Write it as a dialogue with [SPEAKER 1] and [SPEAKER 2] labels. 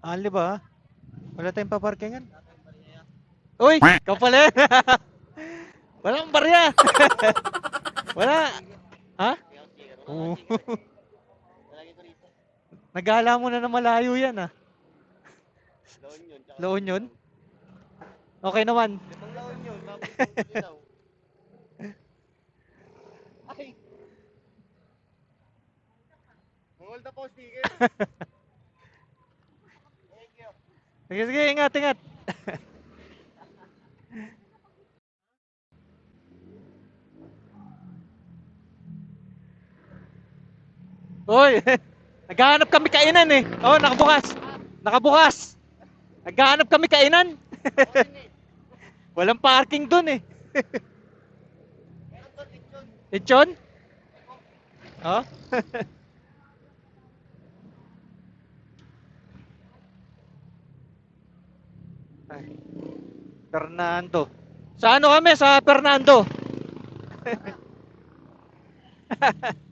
[SPEAKER 1] Ali ba? Wala tayong paparkingan. Uy! Ikaw pala yan. Walang barya. Wala. Ha? Oo. Nagala mo na na malayo yan ah. Laon yun? Okay naman.
[SPEAKER 2] Yun. Tapos ilaw. Ay! Hold the post, sticker.
[SPEAKER 1] Sige, sige, ingat, ingat. Hoy, naghahanap kami kainan eh. Oh, nakabukas. Nakabukas. Naghahanap kami kainan. Walang parking dun eh. Lechon? Oh? Ay, Fernando. Sa ano kami? Sa Fernando.